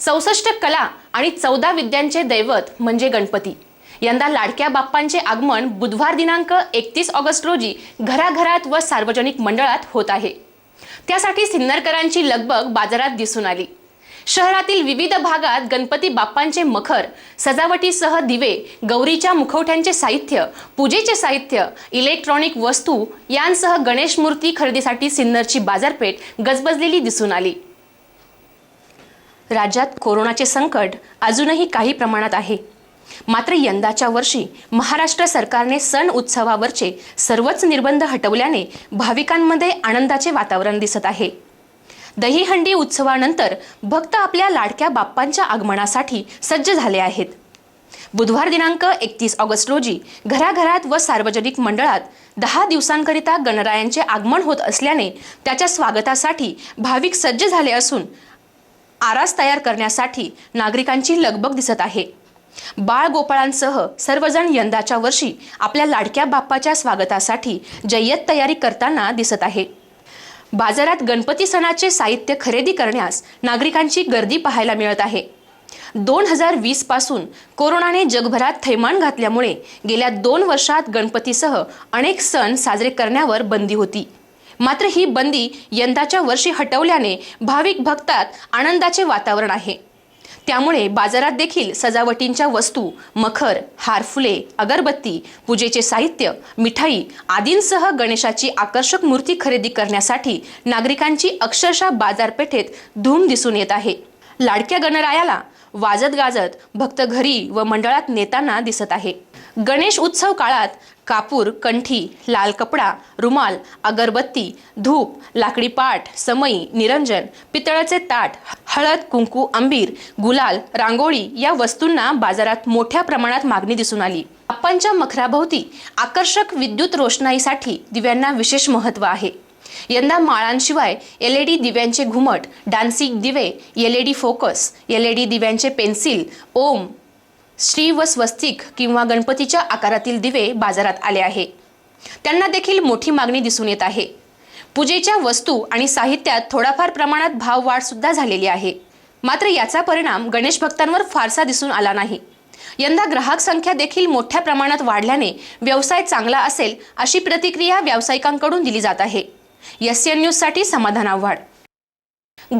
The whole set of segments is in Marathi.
चौसष्ट कला आणि चौदा विद्यांचे दैवत म्हणजे गणपती. यंदा लाडक्या बाप्पांचे आगमन बुधवार दिनांक एकतीस ऑगस्ट रोजी घराघरात व सार्वजनिक मंडळात होत आहे. त्यासाठी सिन्नरकरांची लगबग बाजारात दिसून आली. शहरातील विविध भागात गणपती बाप्पांचे मखर सजावटीसह दिवे गौरीच्या मुखवट्यांचे साहित्य पूजेचे साहित्य इलेक्ट्रॉनिक वस्तू यांसह गणेश मूर्ती खरेदीसाठी सिन्नरची बाजारपेठ गजबजलेली दिसून आली. राज्यात कोरोनाचे संकट अजूनही काही प्रमाणात आहे. मात्र यंदाच्या वर्षी महाराष्ट्र सरकारने सण उत्सवावरचे सर्वच निर्बंध हटवल्याने भाविकांमध्ये आनंदाचे वातावरण दिसत आहे. दहीहंडी उत्सवानंतर भक्त आपल्या लाडक्या बाप्पांच्या आगमनासाठी सज्ज झाले आहेत. बुधवार दिनांक एकतीस ऑगस्ट रोजी घराघरात व सार्वजनिक मंडळात दहा दिवसांकरिता गणरायांचे आगमन होत असल्याने त्याच्या स्वागतासाठी भाविक सज्ज झाले असून आरास तयार करण्यासाठी नागरिकांची लगबग दिसत आहे. बाळ गोपाळांसह सर्वजण यंदाच्या वर्षी आपल्या लाडक्या बाप्पाच्या स्वागतासाठी जय्यत तयारी करताना दिसत आहे. बाजारात गणपती सणाचे साहित्य खरेदी करण्यास नागरिकांची गर्दी पाहायला मिळत आहे. दोन हजार वीसपासून कोरोनाने जगभरात थैमान घातल्यामुळे गेल्या दोन वर्षात गणपतीसह अनेक सण साजरे करण्यावर बंदी होती. मात्र ही बंदी यंदाच्या वर्षी हटवल्याने भाविक भक्तात आनंदाचे वातावरण आहे. त्यामुळे बाजारात देखील सजावटींच्या वस्तू मखर हारफुले अगरबत्ती पूजेचे साहित्य मिठाई आदींसह गणेशाची आकर्षक मूर्ती खरेदी करण्यासाठी नागरिकांची अक्षरशः बाजारपेठेत धूम दिसून येत आहे. लाडक्या गणरायाला वाजत गाजत भक्त घरी व मंडळात नेताना दिसत आहे. गणेश उत्सव काळात कापूर कंठी लाल कपडा रुमाल अगरबत्ती धूप लाकडी पाट समई निरंजन पितळाचे ताट हळद कुंकू अंबीर गुलाल रांगोळी या वस्तूंना बाजारात मोठ्या प्रमाणात मागणी दिसून आली. बाप्पांच्या मखराभोवती आकर्षक विद्युत रोषणाईसाठी दिव्यांना विशेष महत्त्व आहे. यंदा माळांशिवाय एल ई डी दिव्यांचे घुमट डान्सिंग दिवे L E D focus L E D दिव्यांचे pencil ओम श्री व स्वस्तिक किंवा गणपतीच्या आकारातील दिवे बाजारात आले आहे. त्यांना देखील मोठी मागणी दिसून येत आहे. पूजेच्या वस्तू आणि साहित्यात थोडाफार प्रमाणात भाववाढ सुद्धा झालेली आहे. मात्र याचा परिणाम गणेश भक्तांवर फारसा दिसून आला नाही. यंदा ग्राहक संख्या देखील मोठ्या प्रमाणात वाढल्याने व्यवसाय चांगला असेल अशी प्रतिक्रिया व्यावसायिकांकडून दिली जात आहे. एस एन न्यूजसाठी समाधान आव्हाड.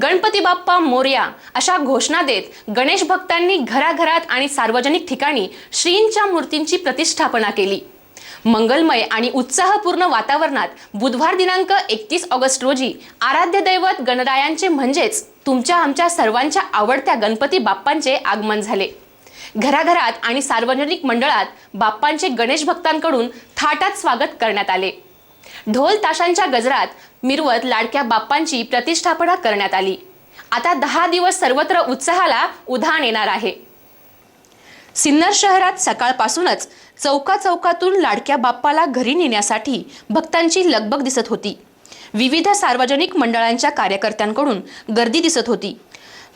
गणपती बाप्पा मोर्या अशा घोषणा देत गणेश भक्तांनी घराघरात आणि सार्वजनिक ठिकाणी श्रींच्या मूर्तींची प्रतिष्ठापना केली. मंगलमय आणि उत्साहपूर्ण वातावरणात बुधवार दिनांक एकतीस ऑगस्ट रोजी आराध्य दैवत गणरायांचे म्हणजेच तुमच्या आमच्या सर्वांच्या आवडत्या गणपती बाप्पांचे आगमन झाले. घराघरात आणि सार्वजनिक मंडळात बाप्पांचे गणेश भक्तांकडून थाटात स्वागत करण्यात आले. ढोल ताशांच्या गजरात मिरवत लाडक्या बाप्पांची प्रतिष्ठापना करण्यात आली. आता दहा दिवस सर्वत्र उत्साहाला उधाण येणार आहे. सिन्नर शहरात सकाळपासूनच चौका चौकातून लाडक्या बाप्पाला घरी नेण्यासाठी भक्तांची लगबग दिसत होती. विविध सार्वजनिक मंडळांच्या कार्यकर्त्यांकडून गर्दी दिसत होती.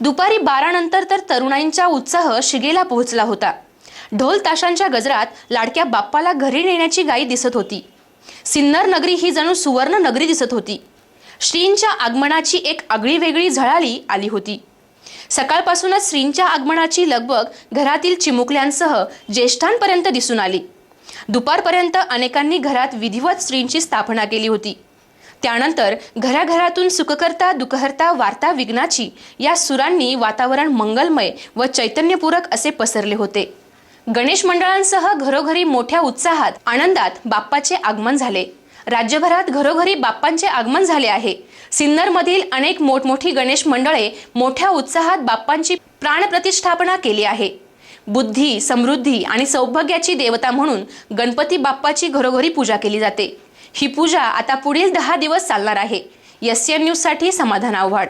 दुपारी बारा नंतर तर तरुणाईंचा उत्साह शिगेला पोहोचला होता. ढोल ताशांच्या गजरात लाडक्या बाप्पाला घरी नेण्याची गाई दिसत होती. सिन्नर नगरी ही जणू सुवर्ण नगरी दिसत होती. श्रींच्या आगमनाची एक आगळी वेगळी झळाळी आली होती. सकाळपासूनच श्रींच्या आगमनाची लगबग घरातील चिमुकल्यांसह ज्येष्ठांपर्यंत दिसून आली. दुपारपर्यंत अनेकांनी घरात विधिवत श्रींची स्थापना केली होती. त्यानंतर घराघरातून सुखकर्ता दुखहर्ता वार्ता विघ्नाची या सुरांनी वातावरण मंगलमय व चैतन्यपूरक असे पसरले होते. गणेश मंडळांसह घरोघरी मोठ्या उत्साहात आनंदात बाप्पाचे आगमन झाले. राज्यभरात घरोघरी बाप्पांचे आगमन झाले आहे. सिन्नरमधील अनेक मोठमोठी गणेश मंडळे मोठ्या उत्साहात बाप्पांची प्राणप्रतिष्ठापना केली आहे. बुद्धी समृद्धी आणि सौभाग्याची देवता म्हणून गणपती बाप्पाची घरोघरी पूजा केली जाते. ही पूजा आता पुढील दहा दिवस चालणार आहे. एस एन न्यूजसाठी समाधान आव्हाड.